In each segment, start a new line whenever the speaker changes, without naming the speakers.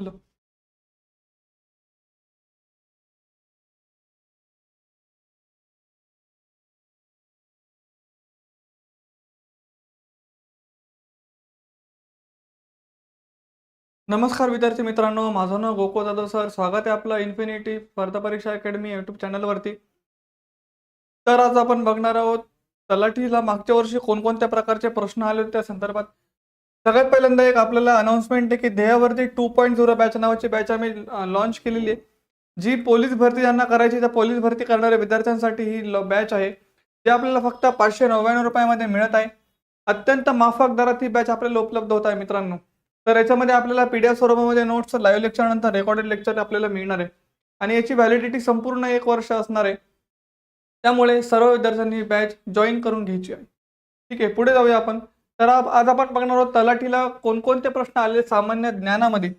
Hello. नमस्कार विद्यार्थी मित्रांनो माझं नाव गोको जाधव सर. स्वागत आहे आपलं इन्फिनिटी स्पर्धा परीक्षा अकॅडमी यूट्यूब चॅनलवरती तर आज आपण बघणार आहोत तलाठीला मागच्या वर्षी कोणकोणत्या प्रकारचे प्रश्न आले होते त्या संदर्भात. सगळ्यात पहिल्यांदा एक आपल्याला अनाऊन्समेंट आहे की ध्येयावरती टू पॉईंट झिरो बॅच नावाची बॅच आम्ही लॉन्च केलेली आहे. जी पोलीस भरती ज्यांना करायची त्या पोलीस भरती करणाऱ्या विद्यार्थ्यांसाठी ही बॅच आहे. जी आपल्याला फक्त पाचशे नव्याण्णव रुपयामध्ये मिळत आहे. अत्यंत माफक दरात ही बॅच आपल्याला उपलब्ध होत आहे मित्रांनो. तर याच्यामध्ये आपल्याला पी डी एफ स्वरूपामध्ये नोट्स लाईव्ह लेक्चर नंतर रेकॉर्डेड लेक्चर आपल्याला मिळणार आहे. आणि याची व्हॅलिडिटी संपूर्ण एक वर्ष असणार आहे. त्यामुळे सर्व विद्यार्थ्यांनी बॅच जॉईन करून घ्यायची आहे. ठीक आहे पुढे जाऊया आपण. तर आज आपण बघणार आहोत तलाठीला कोणकोणते प्रश्न आले सामान्य ज्ञानामध्ये.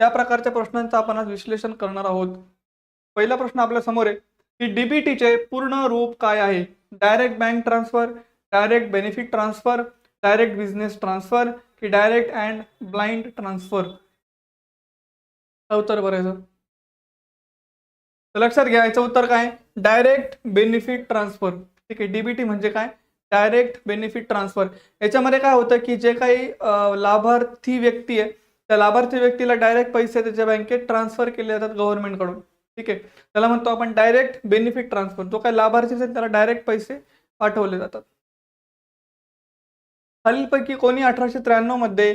त्या प्रकारच्या प्रश्नांचं आपण आज विश्लेषण करणार आहोत. पहिला प्रश्न आपल्यासमोर आहे की डीबीटीचे पूर्ण रूप काय आहे? Direct bank transfer direct benefit transfer direct business transfer की डायरेक्ट अँड ब्लाइंड ट्रान्सफर उत्तर बरायचं लक्षात घ्या याचं उत्तर काय? डायरेक्ट बेनिफिट ट्रान्सफर ठीक आहे डीबीटी म्हणजे काय? Direct benefit transfer. याच्यामध्ये काय होतं की जे काही लाभार्थी व्यक्ती आहे त्या लाभार्थी व्यक्तीला डायरेक्ट पैसे त्याच्या बँकेत ट्रान्सफर केले जातात गव्हर्नमेंटकडून. ठीक आहे? त्याला म्हणतो आपण डायरेक्ट बेनिफिट ट्रान्सफर. जो काही लाभार्थी असेल त्याला डायरेक्ट पैसे पाठवले जातात. खालीलपैकी कोणी अठराशे त्र्याण्णवमध्ये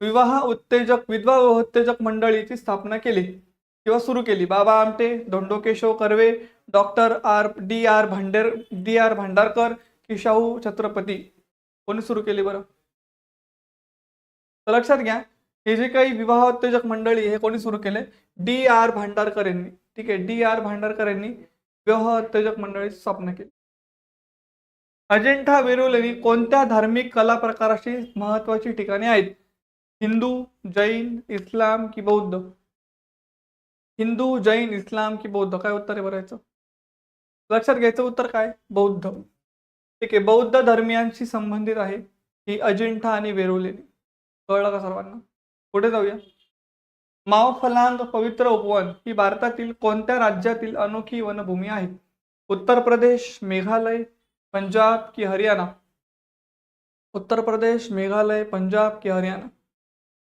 विवाह उत्तेजक विधवा उत्तेजक मंडळीची स्थापना केली किंवा सुरू केली. Baba Amte Dhondo Keshav Karve doctor R D R Bhander D R Bhandarkar की शाहू छत्रपती. कोणी सुरू केली बरं? तर लक्षात घ्या हे जे काही विवाह उत्तेजक मंडळी हे कोणी सुरू केले? डी आर भांडारकर यांनी. ठीक आहे डी आर भांडारकर यांनी विवाह उत्तेजक मंडळीची स्थापना केली. अजिंठा वेरुळ कोणत्या धार्मिक कला प्रकाराची महत्वाची ठिकाणे आहेत? हिंदू जैन इस्लाम की बौद्ध? हिंदू जैन इस्लाम की बौद्ध. काय उत्तर आहे बरायचं लक्षात घ्यायचं उत्तर काय? बौद्ध. ठीक आहे बौद्ध धर्मियांशी संबंधित आहे ही अजिंठा आणि वेरुलेणी कळलं का सर्वांना? पुढे जाऊया. माव फलांग पवित्र उपवन ही भारतातील कोणत्या राज्यातील अनोखी वनभूमी आहे? उत्तर प्रदेश मेघालय पंजाब की हरियाणा? उत्तर प्रदेश मेघालय पंजाब की हरियाणा.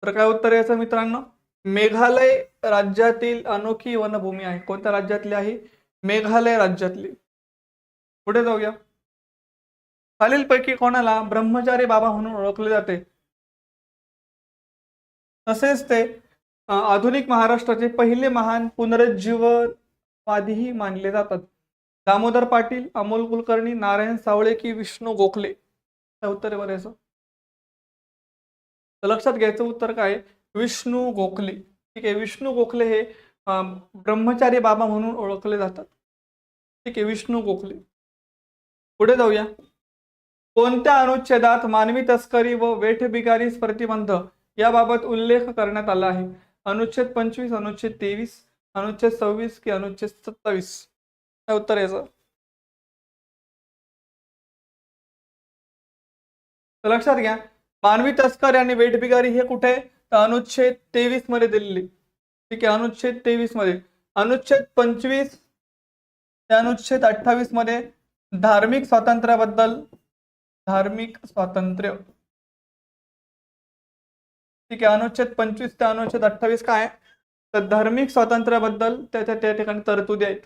तर काय उत्तर याचं मित्रांनो? मेघालय राज्यातील अनोखी वनभूमी आहे. कोणत्या राज्यातली आहे? मेघालय राज्यातली. पुढे जाऊया. खालीलपैकी कोणाला ब्रह्मचारी बाबा म्हणून ओळखले जाते? तसेच ते आधुनिक महाराष्ट्राचे पहिले महान पुनरुज्जीववादीही मानले जातात. दामोदर पाटील अमोल कुलकर्णी नारायण सावळे की विष्णू गोखले? काय उत्तर आहे तर लक्षात घ्यायचं उत्तर काय? विष्णू गोखले. ठीक आहे विष्णू गोखले हे ब्रह्मचारी बाबा म्हणून ओळखले जातात. ठीक आहे विष्णू गोखले. पुढे जाऊया. कोणत्या अनुच्छेदात मानवी तस्करी व वेठबिगारी प्रतिबंध याबाबत उल्लेख करण्यात आला आहे? अनुच्छेद पंचवीस अनुच्छेद तेवीस अनुच्छेद सव्वीस कि अनुच्छेद सत्तावीस? काय उत्तर आहे याचं? लक्षात घ्या मानवी तस्कर आणि वेठबिगारी हे कुठे तर अनुच्छेद तेवीसमध्ये दिलेली. ठीक आहे अनुच्छेद तेवीसमध्ये. अनुच्छेद पंचवीस ते अनुच्छेद अठ्ठावीसमध्ये धार्मिक स्वातंत्र्याबद्दल धार्मिक स्वातंत्र्य. ठीक आहे अनुच्छेद पंचवीस ते अनुच्छेद अठ्ठावीस काय तर धार्मिक स्वातंत्र्याबद्दल त्याच्या त्या ठिकाणी तरतुदी आहेत.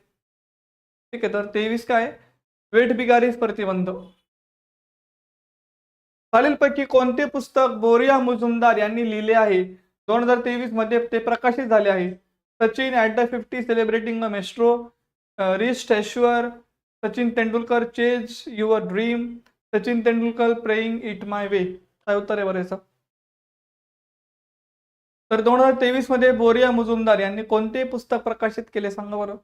ठीक आहे तर तेवीस काय आहे? वेठबिगारी प्रतिबंध. खालीलपैकी कोणते पुस्तक बोरिया मुजुमदार यांनी लिहिले आहे? दोन हजार तेवीसमध्ये ते प्रकाशित झाले आहे. Sachin at the fifty celebrating a maestro rich stature Sachin Tendulkar chase your dream Sachin Tendulkar playing it my way काय उत्तर आहे बरं याचं? तर दोन हजार तेवीसमध्ये बोरिया मुजुमदार यांनी कोणते पुस्तक प्रकाशित केले? सांगा बरं.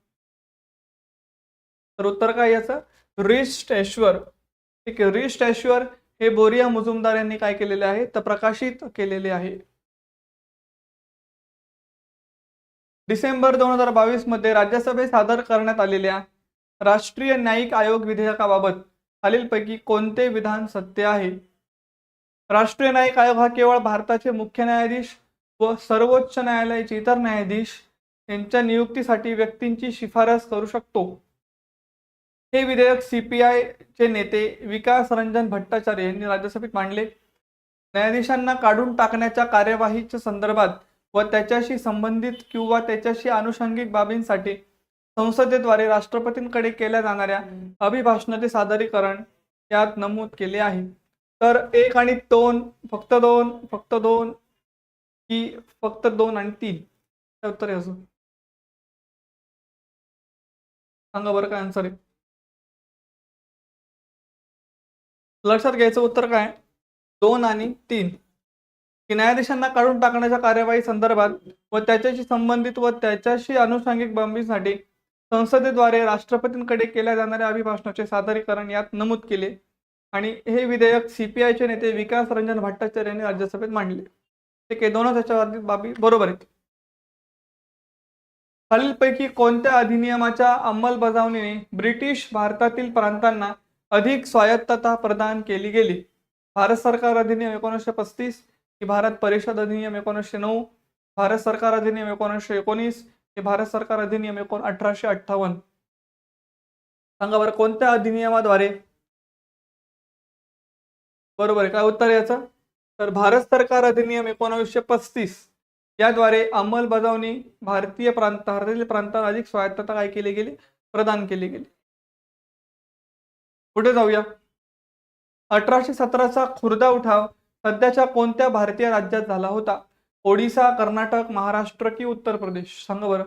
तर उत्तर काय याचं? रिच स्टॅश्युअर ठीक आहे रिच हे बोरिया मुजुमदार यांनी काय केलेले आहे? तर प्रकाशित केलेले आहे. डिसेंबर दोन हजार बावीसमध्ये राज्यसभेत सादर करण्यात आलेल्या राष्ट्रीय न्यायिक आयोग विधेयकाबाबत खालीलपैकी कोणते विधान सत्य आहे? राष्ट्रीय न्यायिक आयोग हा केवळ भारताचे मुख्य न्यायाधीश व सर्वोच्च न्यायालयाचे इतर न्यायाधीश यांच्या नियुक्तीसाठी व्यक्तींची शिफारस करू शकतो. हे विधेयक सीपीआय चे नेते विकास रंजन भट्टाचार्य यांनी राज्यसभेत मांडले. न्यायाधीशांना काढून टाकण्याच्या कार्यवाहीच्या संदर्भात व त्याच्याशी संबंधित किंवा त्याच्याशी अनुषंगिक बाबींसाठी संसदेद्वारे राष्ट्रपतींकडे केल्या जाणाऱ्या अभिभाषणाचे सादरीकरण यात नमूद केले आहे. तर एक आणि दोन फक्त दोन फक्त दोन की फक्त दोन आणि तीन. उत्तर आहे असं सांगा बरं काय आन्सर आहे. लक्षात घ्यायचं उत्तर काय? दोन आणि तीन. की न्यायाधीशांना काढून टाकण्याच्या कार्यवाही संदर्भात व त्याच्याशी संबंधित व त्याच्याशी अनुषंगिक बाबींसाठी संसदेद्वारे राष्ट्रपतींकडे केल्या जाणाऱ्या अभिभाषणाचे सादरीकरण यात नमूद केले आणि हे विधेयक सीपीआयचे नेते विकास रंजन भट्टाचार्य यांनी राज्यसभेत मांडले. ठीक आहे दोनच याच्या बाबी बरोबर आहेत. खालीलपैकी कोणत्या अधिनियमाच्या अंमलबजावणीने ब्रिटिश भारतातील प्रांतांना अधिक स्वायत्तता प्रदान केली गेली? भारत सरकार अधिनियम एकोणीसशे पस्तीस भारत परिषद अधिनियम एकोणीसशे नऊ भारत सरकार अधिनियम एकोणीसशे एकोणीस हे भारत सरकार अधिनियम एकोण अठराशे अठ्ठावन्न. सांगा बरं कोणत्या अधिनियमाद्वारे? बरोबर आहे काय उत्तर याचं? तर भारत सरकार अधिनियम एकोणीसशे पस्तीस. याद्वारे अंमलबजावणी भारतीय प्रांत भारतातील प्रांतांना अधिक स्वायत्तता काय केली गेली? प्रदान केली गेली. पुढे जाऊया. अठराशे सतराचा खुर्दा उठाव सध्याच्या कोणत्या भारतीय राज्यात झाला होता? ओडिसा कर्नाटक महाराष्ट्र की उत्तर प्रदेश? सांगा बरं.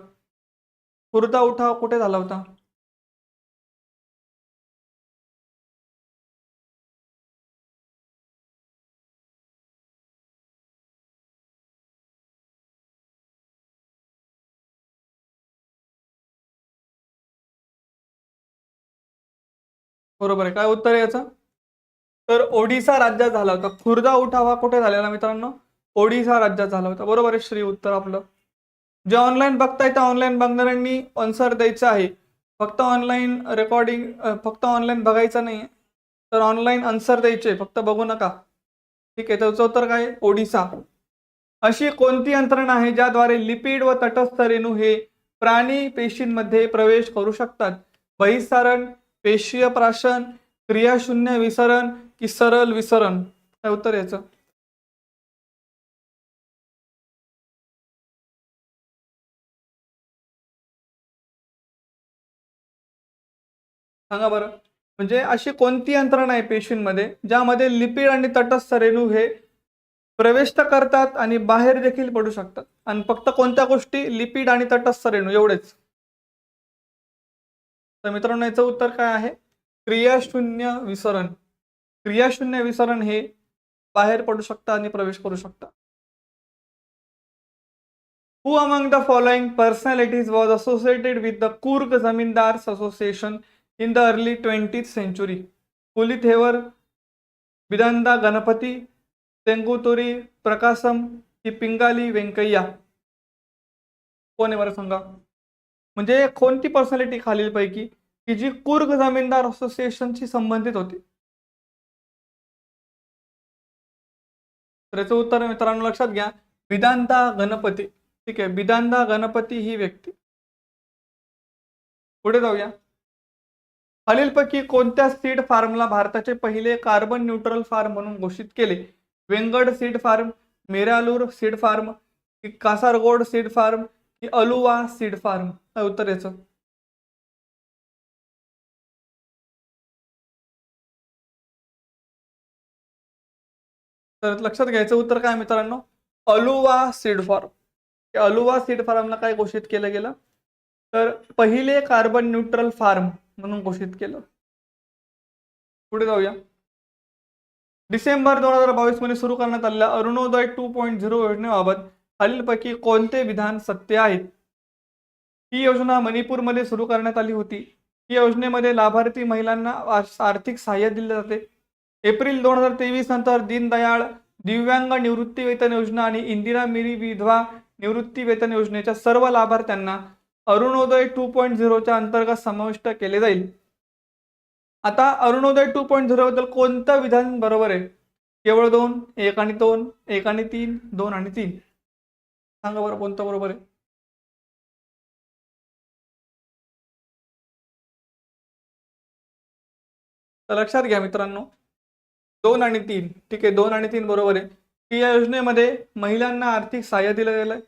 खुर्दा उठाव कुठे झाला होता? बरोबर आहे. काय उत्तर आहे याचं? तर ओडिसा राज्यात झाला होता. खुर्दा उठाव हा कुठे झालेला मित्रांनो? ओडिसा राज्यात झाला होता. बरोबर आहे श्री उत्तर आपलं. जे ऑनलाईन बघताय त्या ऑनलाईन बघणाऱ्यांनी आन्सर द्यायचं आहे. फक्त ऑनलाईन रेकॉर्डिंग फक्त ऑनलाईन बघायचं नाही. तर ऑनलाईन आन्सर द्यायचे फक्त बघू नका. ठीक आहे त्याचं उत्तर काय? ओडिसा. अशी कोणती यंत्रणा आहे ज्याद्वारे लिपिड व तटस्थ रेणू हे प्राणी पेशींमध्ये प्रवेश करू शकतात? बहिस्सारण पेशीय प्राशन क्रियाशून्य विसरण की सरल विसरण? काय उत्तर याचं? सांगा बरं. म्हणजे अशी कोणती यंत्रणा आहे पेशींमध्ये ज्यामध्ये लिपिड आणि तटस्थ रेणू हे प्रवेश तर करतात आणि बाहेर देखील पडू शकतात? आणि फक्त कोणत्या गोष्टी? लिपिड आणि तटस्थ रेणू एवढेच. तर मित्रांनो याचं उत्तर काय आहे? क्रियाशून्य विसरण. क्रियाशून्य विसरण हे बाहेर पडू शकतं आणि प्रवेश करू शकता. Who among the following personalities was associated with the Coorg zamindars association in the early twenty century Pulithevar Vidanda Ganapathy Tanguturi Prakasam की पिंगाली व्यंकय्या कोण आहे बरं सांगा? म्हणजे कोणती पर्सनॅलिटी खालीलपैकी की जी कुर्ग जमीनदार असोसिएशनशी संबंधित होती? तर याचं उत्तर मित्रांनो लक्षात घ्या. विदांता गणपती. ठीक आहे. विदांता गणपती ही व्यक्ती. पुढे जाऊया. खालीलपैकी कोणत्या सीड फार्मला भारताचे पहिले कार्बन न्यूट्रल फार्म म्हणून घोषित केले? Vengad seed farm Meralur seed farm की कासारगोड सीड फार्म की अलुवा सीड फार्म? काय उत्तर याचं? तर लक्षात घ्यायचं उत्तर काय मित्रांनो? Aluva seed farm. Aluva seed फार्मला काय घोषित केलं गेलं? तर पहिले कार्बन न्यूट्रल फार्म म्हणून घोषित केलं. पुढे जाऊया. डिसेंबर दोन हजार बावीसमध्ये सुरू करण्यात आलेल्या अरुणोदय टू पॉईंट झिरो योजनेबाबत खालीलपैकी कोणते विधान सत्य आहेत ही योजना मणिपूरमध्ये सुरू करण्यात आली होती. ही योजनेमध्ये लाभार्थी महिलांना आर्थिक सहाय्य दिले जाते. एप्रिल दोन हजार तेवीस नंतर दीनदयाळ दिव्यांग निवृत्ती वेतन योजना आणि इंदिरा मिरी विधवा निवृत्ती वेतन योजनेच्या सर्व लाभार्थ्यांना अरुणोदय टू पॉईंट झिरोच्या अंतर्गत समाविष्ट केले जाईल. आता अरुणोदय टू पॉईंट झिरो बद्दल कोणतं विधान बरोबर आहे? केवळ दोन एक आणि दोन एक आणि तीन दोन आणि तीन. सांगा बरं कोणतं बरोबर आहे? तर लक्षात घ्या मित्रांनो. दोन आणि तीन. ठीक आहे दोन आणि तीन बरोबर आहे. की या योजनेमध्ये महिलांना आर्थिक सहाय्य दिलं गेलं आहे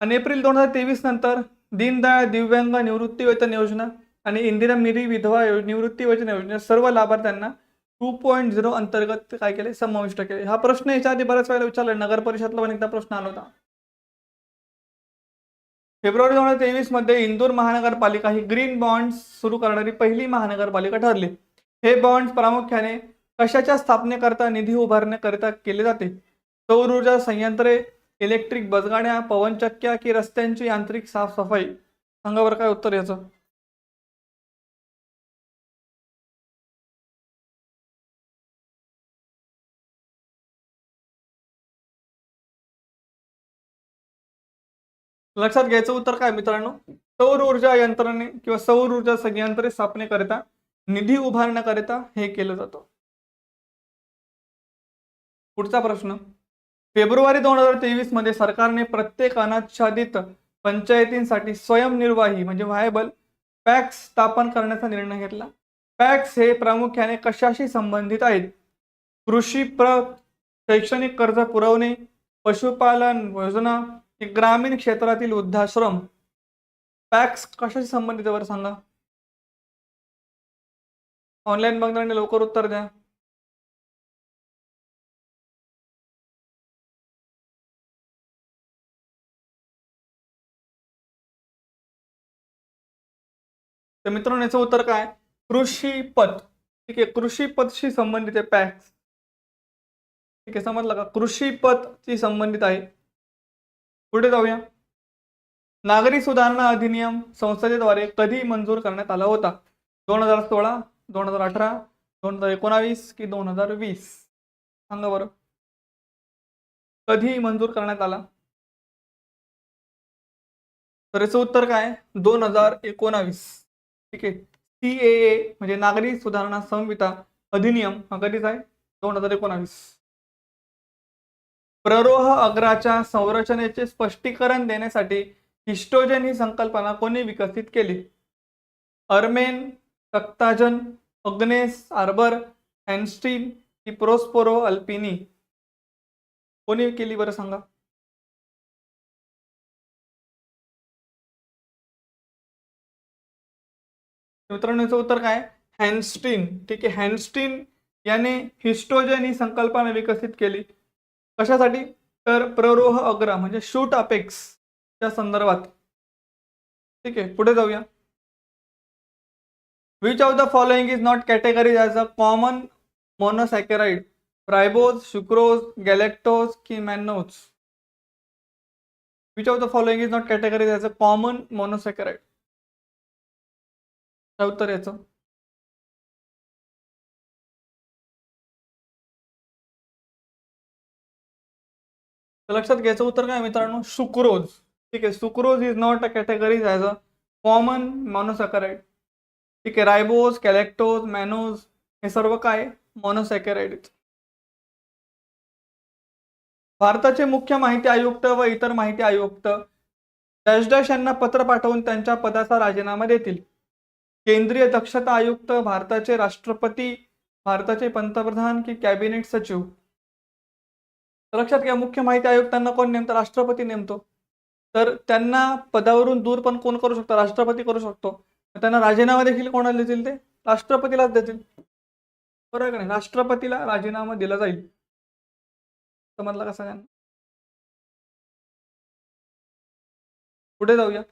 आणि एप्रिल दोन हजार तेवीस नंतर दीनदयाळ दिव्यांग निवृत्तीवेतन योजना आणि इंदिरा मिरी विधवा निवृत्तीवेतन योजना सर्व लाभार्थ्यांना टू पॉईंट झिरो अंतर्गत काय केले? समाविष्ट केले. हा प्रश्न याच्या आधी बऱ्याच वेळेला विचारला. नगर परिषदला पण एकदा प्रश्न आला होता. फेब्रुवारी दोन हजार तेवीसमध्ये इंदूर महानगरपालिका ही ग्रीन बॉन्ड सुरू करणारी पहिली महानगरपालिका ठरली. हे बॉन्ड प्रामुख्याने कशाच्या स्थापनेकरता निधी उभारण्याकरिता केले जाते? सौर ऊर्जा संयंत्रे इलेक्ट्रिक बसगाड्या पवनचक्क्या की रस्त्यांची यांत्रिक साफसफाई? सांगा बरं काय उत्तर याचं. लक्षात घ्यायचं उत्तर काय मित्रांनो? सौर ऊर्जा यंत्रणे किंवा सौर ऊर्जा संयंत्रे स्थापनेकरिता निधी उभारण्याकरिता हे केलं जातं. पुढचा प्रश्न. फेब्रुवारी दोन हजार तेवीसमध्ये सरकारने प्रत्येक अनाच्छादित पंचायतींसाठी स्वयंनिर्वाही म्हणजे व्हायबल पॅक्स स्थापन करण्याचा निर्णय घेतला. पॅक्स हे प्रामुख्याने कशाशी संबंधित आहेत? कृषी प्र शैक्षणिक कर्ज पुरवणे पशुपालन योजना ग्रामीण क्षेत्रातील वृद्धाश्रम? पॅक्स कशाशी संबंधित आहे बरं सांगा. ऑनलाईन बघणार लवकर उत्तर द्या. तर मित्रांनो याचं उत्तर काय? कृषीपत ठीक आहे कृषीपतशी संबंधित आहे पॅक्स ठीक आहे समजलं का? कृषीपतशी संबंधित आहे. पुढे जाऊया. नागरी सुधारणा अधिनियम संसदेद्वारे कधी मंजूर करण्यात आला होता? दोन हजार सोळा दोन हजार अठरा दोन हजार एकोणावीस की दोन हजार वीस? सांगा बरं. कधी मंजूर करण्यात आला? तर याचं उत्तर काय? दोन हजार एकोणावीस. ठीक आहे. सी ए ए म्हणजे नागरी सुधारणा संहिता अधिनियम हा कधीचा आहे? दोन हजार एकोणावीस. प्ररोह अग्राच्या संरचनेचे स्पष्टीकरण देण्यासाठी हिस्टोजन ही संकल्पना कोणी विकसित केली? अर्मेन तक्ताजन अग्नेस आर्बर हॅन्स्टीन की प्रोस्पोरो अल्पिनी. कोणी केली बरं सांगा? मित्रांनो याचं उत्तर काय? हॅन्स्टीन. ठीक आहे हॅन्स्टीन याने हिस्टोजन ही संकल्पना विकसित केली. कशासाठी? तर प्ररोह अग्रा म्हणजे शूट अपेक्स च्या संदर्भात. ठीक आहे पुढे जाऊया. Which of the following is not categories as a common monosaccharide ribose sucrose galactose की mannose which of the following is not categories as a common monosaccharide काय उत्तर याचं? लक्षात घ्यायचं उत्तर काय मित्रांनो? सुक्रोज. ठीक आहे sucrose is not a categories as a common monosaccharide ठीक आहे रायबोज कॅलेक्टोज मॅनोज हे सर्व काय? मॉनोसॅकराइड भारताचे मुख्य माहिती आयुक्त व इतर माहिती आयुक्त डॅश डॅश यांना पत्र पाठवून त्यांच्या पदाचा राजीनामा देतील. केंद्रीय दक्षता आयुक्त भारताचे राष्ट्रपती भारताचे पंतप्रधान की कॅबिनेट सचिव? लक्षात घ्या मुख्य माहिती आयुक्तांना कोण नेमतं? राष्ट्रपती नेमतो. तर त्यांना पदावरून दूर पण कोण करू शकतो? राष्ट्रपती करू शकतो. त्यांना राजीनामा देखील कोणाला देतील ते? राष्ट्रपतीलाच देतील. बरोबर का नाही? राष्ट्रपतीला राजीनामा दिला जाईल. समजला का सगळ्यांना? पुढे जाऊया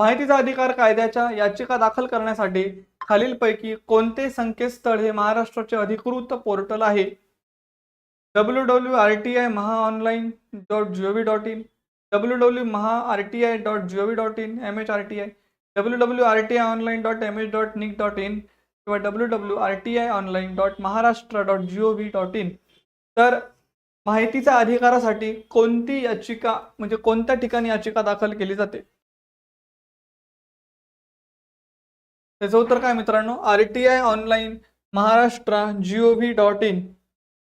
माहितीचा अधिकार कायद्याच्या याचिका दाखल करण्यासाठी खालीलपैकी कोणते संकेतस्थळ हे महाराष्ट्राचे अधिकृत पोर्टल आहे? W W R T I Maha online dot G O V dot in W W Maha R T I dot G O V dot in M H R T I W W R T I online dot M H dot nic dot in किंवा W W R T I online dot Maharashtra dot G O V dot in. तर माहितीच्या अधिकारासाठी कोणती याचिका म्हणजे कोणत्या ठिकाणी याचिका दाखल केली जाते? त्याचं उत्तर काय मित्रांनो? R T I online Maharashtra G O V dot in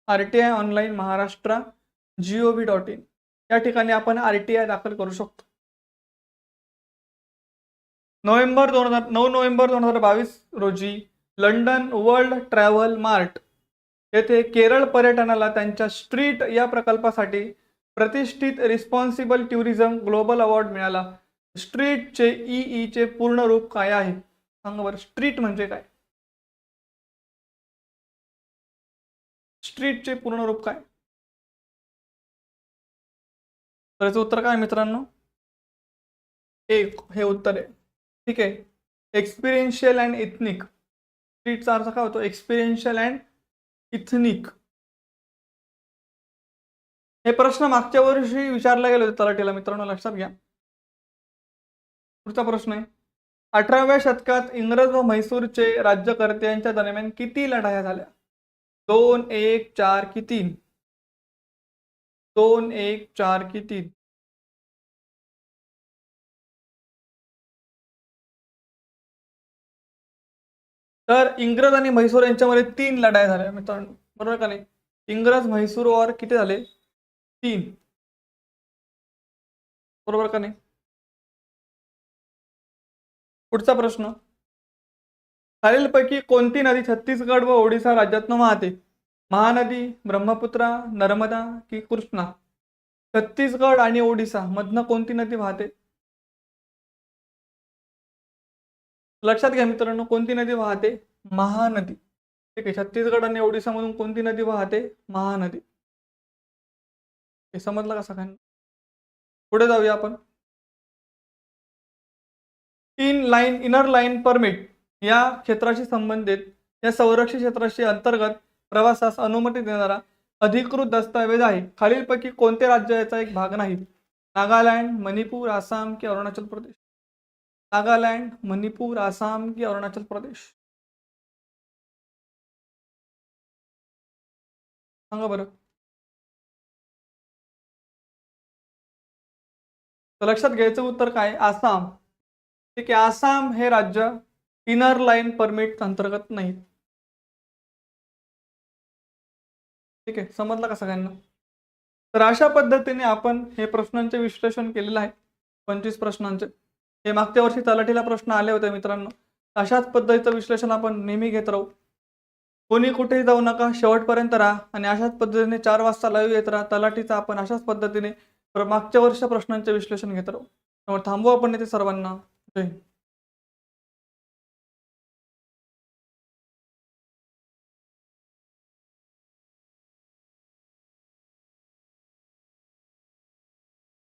R T I online Maharashtra G O V dot in या ठिकाणी आपण आर टी आय दाखल करू शकतो. नोव्हेंबर दोन हजार नऊ नोव्हेंबर दोन हजार बावीस रोजी लंडन वर्ल्ड ट्रॅव्हल मार्ट येथे केरळ पर्यटनाला त्यांच्या स्ट्रीट या प्रकल्पासाठी प्रतिष्ठित रिस्पॉन्सिबल टुरिझम ग्लोबल अवॉर्ड मिळाला. स्ट्रीटचे ई ईचे पूर्ण रूप काय आहे? सांगा बरं स्ट्रीट म्हणजे काय? स्ट्रीटचे पूर्ण रूप काय? तर याचं उत्तर काय मित्रांनो? एक हे उत्तर आहे. ठीक आहे. एक्सपिरियन्शियल अँड इथनिक स्ट्रीटचा अर्थ काय होतो? एक्सपिरियन्शियल अँड इथनिक हे प्रश्न मागच्या वर्षी विचारला गेले होते तलाठीला. मित्रांनो लक्षात घ्या. पुढचा प्रश्न आहे. अठराव्या शतकात इंग्रज व म्हैसूरचे राज्यकर्ते यांच्या दरम्यान किती लढाया झाल्या? दोन एक चार की तीन? दोन एक चार की तीन? तर इंग्रज आणि म्हैसूर यांच्यामध्ये तीन लढाई झाल्या मित्रांनो. बरोबर का नाही? इंग्रज म्हैसूर वॉर किती झाले? तीन. बरोबर का नाही? पुढचा प्रश्न. खालीलपैकी कोणती नदी छत्तीसगड व ओडिसा राज्यातून वाहते? महानदी ब्रह्मपुत्रा नर्मदा की कृष्णा? छत्तीसगड आणि ओडिसा मधनं कोणती नदी वाहते? लक्षात घ्या मित्रांनो कोणती नदी वाहते? महानदी. ठीक आहे छत्तीसगड आणि ओडिसामधून कोणती नदी वाहते? महानदी. हे समजलं का सगळ्यांना? पुढे जाऊया आपण. In line inner line permit या क्षेत्राशी संबंधित या संरक्षित क्षेत्राशी अंतर्गत प्रवासास अनुमती देणारा अधिकृत दस्तावेज आहे. खालीलपैकी कोणते राज्य याचा एक भाग नाही? नागालँड मणिपूर आसाम की अरुणाचल प्रदेश? नागालँड मणिपूर आसाम की अरुणाचल प्रदेश? सांगा बरं. तर लक्षात घ्यायचं उत्तर काय? आसाम. ठीक आहे आसाम हे राज्य इनर लाईन परमिट अंतर्गत नाही. ठीक आहे समजलं का सगळ्यांना? तर अशा पद्धतीने आपण हे प्रश्नांचे विश्लेषण केलेलं आहे पंचवीस प्रश्नांचे. हे मागच्या वर्षी तलाठीला प्रश्न आले होते मित्रांनो. अशाच पद्धतीचं विश्लेषण आपण नेहमी घेत राहू. कोणी कुठेही जाऊ नका शेवटपर्यंत राहा आणि अशाच पद्धतीने चार वाजता लाईव्ह येत राहा. तलाठीचा आपण अशाच पद्धतीने मागच्या वर्ष प्रश्नांचे विश्लेषण घेत राहू. त्यामुळे थांबू आपण इथे सर्वांना. जय हिंद.